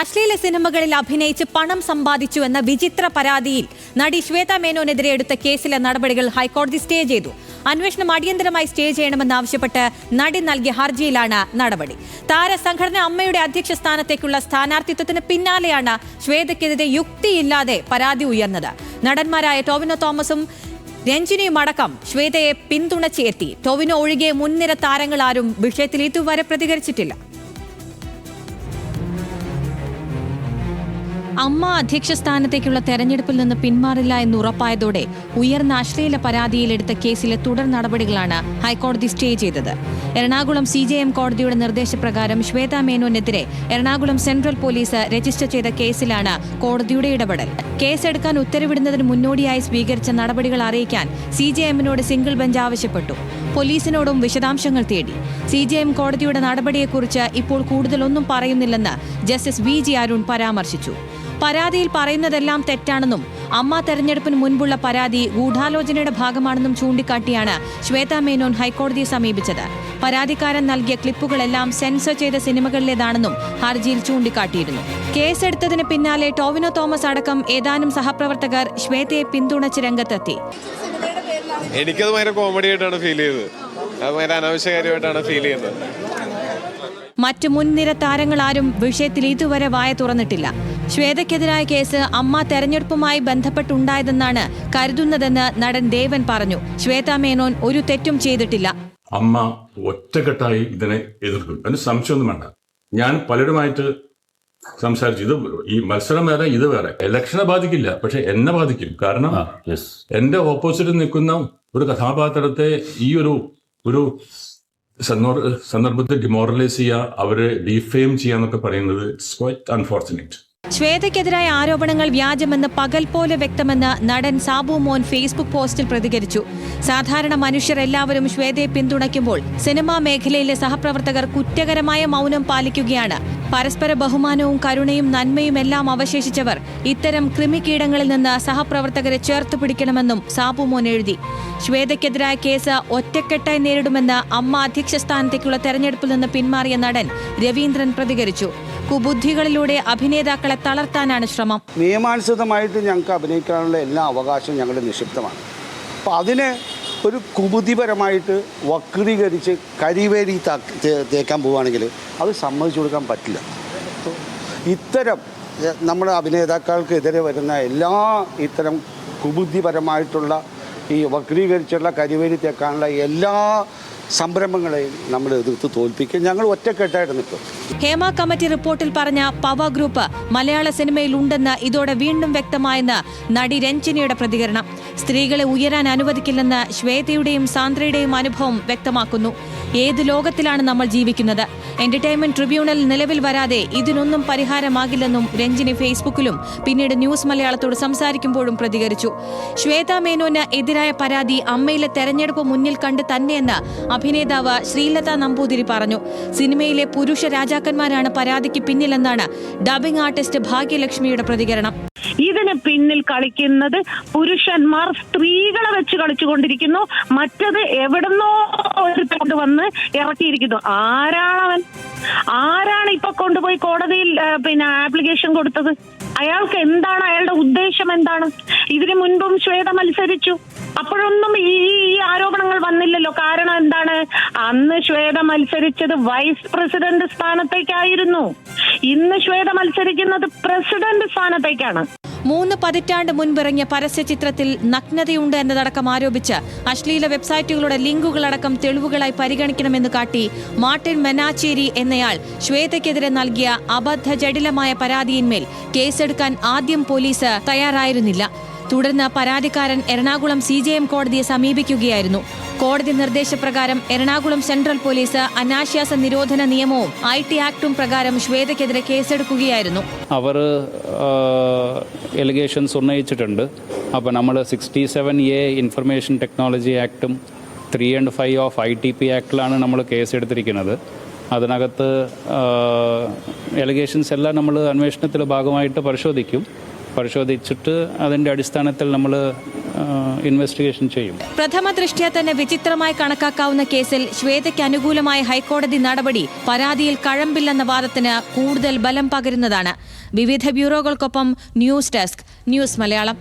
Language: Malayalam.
അശ്ലീല സിനിമകളിൽ അഭിനയിച്ച് പണം സമ്പാദിച്ചു എന്ന വിചിത്ര പരാതിയിൽ നടി ശ്വേത മേനോനെതിരെ എടുത്ത കേസിലെ നടപടികൾ ഹൈക്കോടതി സ്റ്റേ ചെയ്തു. അന്വേഷണം അടിയന്തരമായി സ്റ്റേ ചെയ്യണമെന്നാവശ്യപ്പെട്ട് നടി നൽകിയ ഹർജിയിലാണ് നടപടി. താരസംഘടന അമ്മയുടെ അധ്യക്ഷ സ്ഥാനത്തേക്കുള്ള സ്ഥാനാർത്ഥിത്വത്തിന് പിന്നാലെയാണ് ശ്വേതയ്ക്കെതിരെ യുക്തിയില്ലാതെ പരാതി ഉയർന്നത്. നടന്മാരായ ടോവിനോ തോമസും രഞ്ജിനിയും അടക്കം ശ്വേതയെ പിന്തുണച്ചെത്തി ടോവിനോ ഒഴികെ മുൻനിര താരങ്ങൾ ആരും വിഷയത്തിൽ ഇതുവരെ പ്രതികരിച്ചിട്ടില്ല. അമ്മ അധ്യക്ഷ സ്ഥാനത്തേക്കുള്ള തെരഞ്ഞെടുപ്പിൽ നിന്ന് പിന്മാറില്ല എന്ന് ഉറപ്പായതോടെ ഉയർന്ന അശ്ലീല പരാതിയിലെടുത്ത കേസിലെ തുടർ നടപടികളാണ് ഹൈക്കോടതി സ്റ്റേ ചെയ്തത്. എറണാകുളം സി ജെ എം കോടതിയുടെ നിർദ്ദേശപ്രകാരം ശ്വേത മേനോനെതിരെ എറണാകുളം സെൻട്രൽ പോലീസ് രജിസ്റ്റർ ചെയ്ത കേസിലാണ് കോടതിയുടെ ഇടപെടൽ. കേസെടുക്കാൻ ഉത്തരവിടുന്നതിന് മുന്നോടിയായി സ്വീകരിച്ച നടപടികൾ അറിയിക്കാൻ സി ജെ എമ്മിനോട് സിംഗിൾ ബെഞ്ച് ആവശ്യപ്പെട്ടു. പോലീസിനോടും വിശദാംശങ്ങൾ തേടി. സി ജെ എം കോടതിയുടെ നടപടിയെക്കുറിച്ച് ഇപ്പോൾ കൂടുതലൊന്നും പറയുന്നില്ലെന്ന് ജസ്റ്റിസ് വി ജി അരുൺ പരാമർശിച്ചു. പരാതിയിൽ പറയുന്നതെല്ലാം തെറ്റാണെന്നും അമ്മ തെരഞ്ഞെടുപ്പിന് മുൻപുള്ള പരാതി ഗൂഢാലോചനയുടെ ഭാഗമാണെന്നും ചൂണ്ടിക്കാട്ടിയാണ് ശ്വേത മേനോൻ ഹൈക്കോടതിയെ സമീപിച്ചത്. പരാതിക്കാരൻ നൽകിയ ക്ലിപ്പുകളെല്ലാം സെൻസർ ചെയ്ത സിനിമകളിലേതാണെന്നും ഹർജിയിൽ ചൂണ്ടിക്കാട്ടിയിരുന്നു. കേസെടുത്തതിന് പിന്നാലെ ടോവിനോ തോമസ് അടക്കം ഏതാനും സഹപ്രവർത്തകർ ശ്വേതയെ പിന്തുണച്ച് രംഗത്തെത്തി. എനിക്കത് ഭയങ്കര കോമഡി ആയിട്ടാണ് ഫീൽ ചെയ്തത്. അത് ഭയങ്കര അനാവശ്യകാര്യമായിട്ടാണ് ഫീൽ ചെയ്യുന്നത്. മറ്റു മുൻനിര താരങ്ങളാരും വിഷയത്തിൽ ഇതുവരെ വായ തുറന്നിട്ടില്ല. ശ്വേതയ്ക്കെതിരായ കേസ് അമ്മ തെരഞ്ഞെടുപ്പുമായി ബന്ധപ്പെട്ടുണ്ടായതെന്നാണ് കരുതുന്നതെന്ന് നടൻ ദേവൻ പറഞ്ഞു. ശ്വേത മേനോൻ ഒരു തെറ്റും ചെയ്തിട്ടില്ല. അമ്മ ഒറ്റക്കെട്ടായി ഇതിനെ എതിർക്കും അതിന് സംശയമൊന്നും വേണ്ട. ഞാൻ പലരുമായിട്ട് സംസാരിച്ചു. ഇത് ഈ മത്സരം വേറെ ഇത് വേറെ. ഇലക്ഷനെ ബാധിക്കില്ല. പക്ഷെ എന്നെ ബാധിക്കും. കാരണം എന്റെ ഓപ്പോസിറ്റ് നിൽക്കുന്ന ഒരു കഥാപാത്രത്തെ ഈ ഒരു ഒരു സന്ദർ- സന്ദർഭത്തിൽ ഡിമോറലൈസ് ചെയ്യുക അവരെ ഡിഫെയിം ചെയ്യുക എന്നൊക്കെ പറയുന്നത് ഇറ്റ്സ് ക്വൈറ്റ് അൺഫോർച്ചുനേറ്റ് ശ്വേതയ്ക്കെതിരായ ആരോപണങ്ങൾ വ്യാജമെന്ന് പകൽ പോലെ വ്യക്തമെന്ന് നടൻ സാബു മോൻ ഫേസ്ബുക്ക് പോസ്റ്റിൽ പ്രതികരിച്ചു. സാധാരണ മനുഷ്യർ എല്ലാവരും ശ്വേതയെ പിന്തുണയ്ക്കുമ്പോൾ സിനിമാ മേഖലയിലെ സഹപ്രവർത്തകർ കുറ്റകരമായ മൗനം പാലിക്കുകയാണ്. പരസ്പര ബഹുമാനവും കരുണയും നന്മയും എല്ലാം അവശേഷിച്ചവർ ഇത്തരം കൃമികീടങ്ങളിൽ നിന്ന് സഹപ്രവർത്തകരെ ചേർത്ത് പിടിക്കണമെന്നും സാബു മോൻ എഴുതി. ശ്വേതയ്ക്കെതിരായ കേസ് ഒറ്റക്കെട്ടായി നേരിടുമെന്ന് അമ്മ അധ്യക്ഷ സ്ഥാനത്തേക്കുള്ള തെരഞ്ഞെടുപ്പിൽ നിന്ന് പിന്മാറിയ നടൻ രവീന്ദ്രൻ പ്രതികരിച്ചു. കുബുദ്ധികളിലൂടെ അഭിനേതാക്കളെ തളർത്താനാണ് ശ്രമം. നിയമാനുസൃതമായിട്ട് ഞങ്ങൾക്ക് അഭിനയിക്കാനുള്ള എല്ലാ അവകാശവും ഞങ്ങൾ നിക്ഷിപ്തമാണ്. അപ്പോൾ അതിനെ ഒരു കുബുദ്ധിപരമായിട്ട് വക്രീകരിച്ച് കരിവേരി തേക്കാൻ പോവുകയാണെങ്കിൽ അത് സമ്മതിച്ചു കൊടുക്കാൻ പറ്റില്ല. ഇത്തരം നമ്മുടെ അഭിനേതാക്കൾക്കെതിരെ വരുന്ന എല്ലാ ഇത്തരം കുബുദ്ധിപരമായിട്ടുള്ള ഈ വക്രീകരിച്ചുള്ള കരിവേരി തേക്കാനുള്ള എല്ലാ സംരംഭങ്ങളെയും നമ്മൾ എതിർത്ത് തോൽപ്പിക്കും. ഞങ്ങൾ ഒറ്റക്കെട്ടായിട്ട് നിൽക്കും. ഹേമ കമ്മിറ്റി റിപ്പോർട്ടിൽ പറഞ്ഞ പവ ഗ്രൂപ്പ് മലയാള സിനിമയിൽ ഉണ്ടെന്ന് ഇതോടെ വീണ്ടും വ്യക്തമായെന്ന് നടി രഞ്ജിനിയുടെ പ്രതികരണം. സ്ത്രീകളെ ഉയരാൻ അനുവദിക്കില്ലെന്ന് ശ്വേതയുടെയും സാന്ദ്രയുടെയും അനുഭവം വ്യക്തമാക്കുന്നു. ഏത് ലോകത്തിലാണ് നമ്മൾ ജീവിക്കുന്നത്? എന്റർടൈൻമെന്റ് ട്രിബ്യൂണൽ നിലവിൽ വരാതെ ഇതിനൊന്നും പരിഹാരമാകില്ലെന്നും രഞ്ജിനി ഫേസ്ബുക്കിലും പിന്നീട് ന്യൂസ് മലയാളത്തോട് സംസാരിക്കുമ്പോഴും പ്രതികരിച്ചു. ശ്വേത മേനോന് എതിരായ പരാതി അമ്മയിലെ തെരഞ്ഞെടുപ്പ് മുന്നിൽ കണ്ട് തന്നെയെന്ന് അഭിനേതാവ് ശ്രീലത നമ്പൂതിരി പറഞ്ഞു സിനിമയിലെ പുരുഷ രാജാക്കന്മാരാണ് പരാതിക്ക് പിന്നിലെന്നാണ് ഡബിംഗ് ആർട്ടിസ്റ്റ് ഭാഗ്യലക്ഷ്മിയുടെ പ്രതികരണം. ഇതിന് പിന്നിൽ കളിക്കുന്നത് പുരുഷന്മാർ സ്ത്രീകളെ വെച്ച് കളിച്ചുകൊണ്ടിരിക്കുന്നു. മറ്റത് എവിടുന്നോ കൊണ്ടുവന്ന് ഇറക്കിയിരിക്കുന്നു. ആരാണവൻ? ആരാണ് ഇപ്പൊ കൊണ്ടുപോയി കോടതിയിൽ പിന്നെ ആപ്ലിക്കേഷൻ കൊടുത്തത്? അയാൾക്ക് എന്താണ്? അയാളുടെ ഉദ്ദേശം എന്താണ്? ഇതിനു മുൻപും ശ്വേത മത്സരിച്ചു. അപ്പോഴൊന്നും ഈ ഈ ആരോപണങ്ങൾ വന്നില്ലല്ലോ. കാരണം എന്താണ്? അന്ന് ശ്വേത മത്സരിച്ചത് വൈസ് പ്രസിഡന്റ് സ്ഥാനത്തേക്കായിരുന്നു. ഇന്ന് ശ്വേത മത്സരിക്കുന്നത് പ്രസിഡന്റ് സ്ഥാനത്തേക്കാണ്. മൂന്ന് പതിറ്റാണ്ട് മുൻപിറങ്ങിയ പരസ്യ ചിത്രത്തിൽ നഗ്നതയുണ്ട് എന്നതടക്കം ആരോപിച്ച് അശ്ലീല വെബ്സൈറ്റുകളുടെ ലിങ്കുകളടക്കം തെളിവുകളായി പരിഗണിക്കണമെന്ന് കാട്ടി മാർട്ടിൻ മെനാച്ചേരി എന്നയാൾ ശ്വേതയ്ക്കെതിരെ നൽകിയ അബദ്ധ ജടിലമായ പരാതിയിന്മേൽ കേസെടുക്കാൻ ആദ്യം പോലീസ് തയ്യാറായിരുന്നില്ല. തുടർന്ന് പരാതിക്കാരൻ എറണാകുളം സി ജെ എം കോടതിയെ സമീപിക്കുകയായിരുന്നു. കോടതി നിർദ്ദേശപ്രകാരം എറണാകുളം സെൻട്രൽ പോലീസ് അനാശ്വാസ നിരോധന നിയമവും ഐ ടി ആക്ടും പ്രകാരം ശ്വേതയ്ക്കെതിരെ കേസെടുക്കുകയായിരുന്നു. അവർ എലിഗേഷൻസ് ഉന്നയിച്ചിട്ടുണ്ട്. അപ്പോൾ നമ്മൾ sixty seven A information technology ആക്ടും three and five of I T P ആക്ടിലാണ് നമ്മൾ കേസ് എടുത്തിരിക്കുന്നത് അതിനകത്ത് എലിഗേഷൻസ് എല്ലാം നമ്മൾ അന്വേഷണത്തിന്റെ ഭാഗമായിട്ട് പരിശോധിക്കും. പരിശോധിച്ചിട്ട് അതിന്റെ അടിസ്ഥാനത്തിൽ നമ്മൾ ഇൻവെസ്റ്റിഗേഷൻ ചെയ്യും. പ്രഥമ ദൃഷ്ട്യാ തന്നെ വിചിത്രമായി കണക്കാക്കാവുന്ന കേസിൽ ശ്വേതയ്ക്ക് അനുകൂലമായ ഹൈക്കോടതി നടപടി പരാതിയിൽ കഴമ്പില്ലെന്ന വാദത്തിന് കൂടുതൽ ബലം പകരുന്നതാണ്. വിവിധ ബ്യൂറോകൾക്കൊപ്പം ന്യൂസ് ഡെസ്ക് ന്യൂസ് മലയാളം.